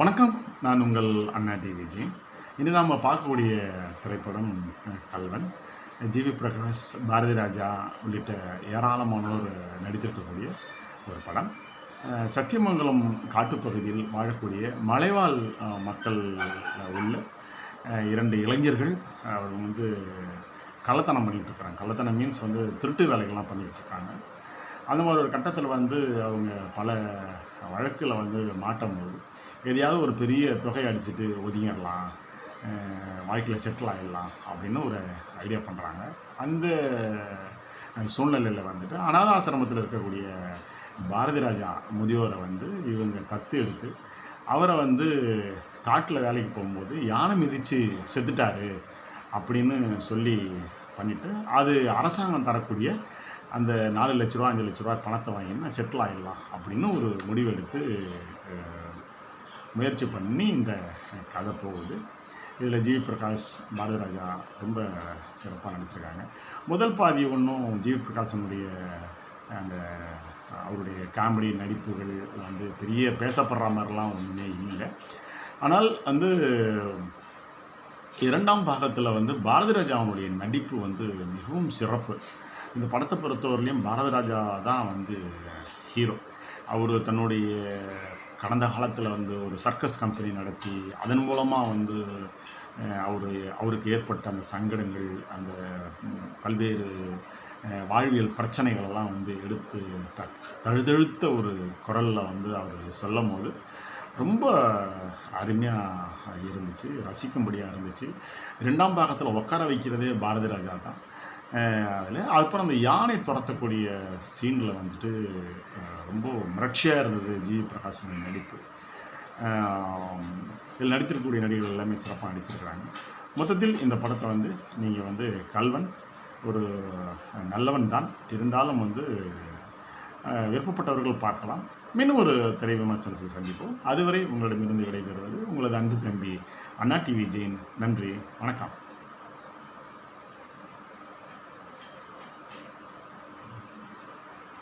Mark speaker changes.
Speaker 1: வணக்கம். நான் உங்கள் அண்ணா டிவிஜி. விஜய் இன்று நாம் பார்க்கக்கூடிய திரைப்படம் கல்வன். ஜிவி பிரகாஷ் பாரதி ராஜா உள்ளிட்ட ஏராளமானோர் நடித்திருக்கக்கூடிய ஒரு படம். சத்தியமங்கலம் காட்டுப்பகுதியில் வாழக்கூடிய மலைவாழ் மக்கள் உள்ள இரண்டு இளைஞர்கள் அவர் வந்து கள்ளத்தனம் பண்ணிகிட்டு இருக்கிறாங்க கள்ளத்தனம் மீன்ஸ் வந்து திருட்டு வேலைகள்லாம் பண்ணிகிட்டு இருக்காங்க. அந்த மாதிரி ஒரு கட்டத்தில் வந்து அவங்க பல வழக்கில் வந்து மாட்டும் போது எதையாவது ஒரு பெரிய தொகை அடிச்சுட்டு ஒதுங்கிடலாம் வாழ்க்கையில் செட்டில் ஆகிடலாம் அப்படின்னு ஒரு ஐடியா பண்ணுறாங்க அந்த சூழ்நிலையில் வந்துட்டு அனாத ஆசிரமத்தில் இருக்கக்கூடிய பாரதி ராஜா முதியோரை வந்து இவங்க தத்து எடுத்து அவரை வந்து காட்டில் வேலைக்கு போகும்போது யானை மிதித்து செத்துட்டாரு அப்படின்னு சொல்லி பண்ணிவிட்டு அது அரசாங்கம் தரக்கூடிய அந்த நாலு லட்ச ரூபா அஞ்சு லட்ச ரூபா பணத்தை வாங்கினா செட்டில் ஆகிடலாம் அப்படின்னு ஒரு முடிவெடுத்து முயற்சி பண்ணி இந்த கதை போகுது. இதில் ஜி பிரகாஷ் பாரதிராஜா ரொம்ப சிறப்பாக நடிச்சிருக்காங்க. முதல் பாதி ஒன்றும் ஜி பிரகாஷனுடைய அந்த அவருடைய காமெடி நடிப்புகள் வந்து பெரிய பேசப்படுற மாதிரிலாம் ஒன்றுமே இல்லை. ஆனால் வந்து இரண்டாம் பாகத்தில் வந்து பாரதிராஜாவுடைய நடிப்பு வந்து மிகவும் சிறப்பு. இந்த படத்தை பொறுத்தவரையிலையும் பாரதராஜா தான் வந்து ஹீரோ அவர் தன்னுடைய கடந்த காலத்தில் வந்து ஒரு சர்க்கஸ் கம்பெனி நடத்தி அதன் மூலமாக வந்து அவர் அவருக்கு ஏற்பட்ட அந்த சங்கடங்கள் அந்த பல்வேறு வாழ்வியல் பிரச்சனைகளெல்லாம் வந்து எடுத்து த தழுதழுத்த ஒரு குரலில் வந்து அவர் சொல்லும் போது ரொம்ப அருமையாக இருந்துச்சு ரசிக்கும்படியாக இருந்துச்சு. ரெண்டாம் பாகத்தில் உட்கார வைக்கிறதே பாரதி ராஜா தான். அதில் அதுக்கப்புறம் அந்த யானை துரத்தக்கூடிய சீனில் வந்துட்டு ரொம்ப மிரட்சியாக இருந்தது ஜி. பிரகாஷனுடைய நடிப்பு. இதில் நடித்திருக்கக்கூடிய நடிகர்கள் எல்லாமே சிறப்பாக நடிச்சிருக்கிறாங்க. மொத்தத்தில் இந்த படத்தை வந்து நீங்கள் வந்து கல்வன் ஒரு நல்லவன் தான். இருந்தாலும் வந்து விருப்பப்பட்டவர்கள் பார்க்கலாம். மீண்டும் ஒரு திரை விமர்சனத்தில் சந்திப்போம். அதுவரை உங்களிடமிருந்து விடைபெறுவது உங்களது அன்பு தம்பி அண்ணா டிவி ஜெயின். நன்றி. வணக்கம்.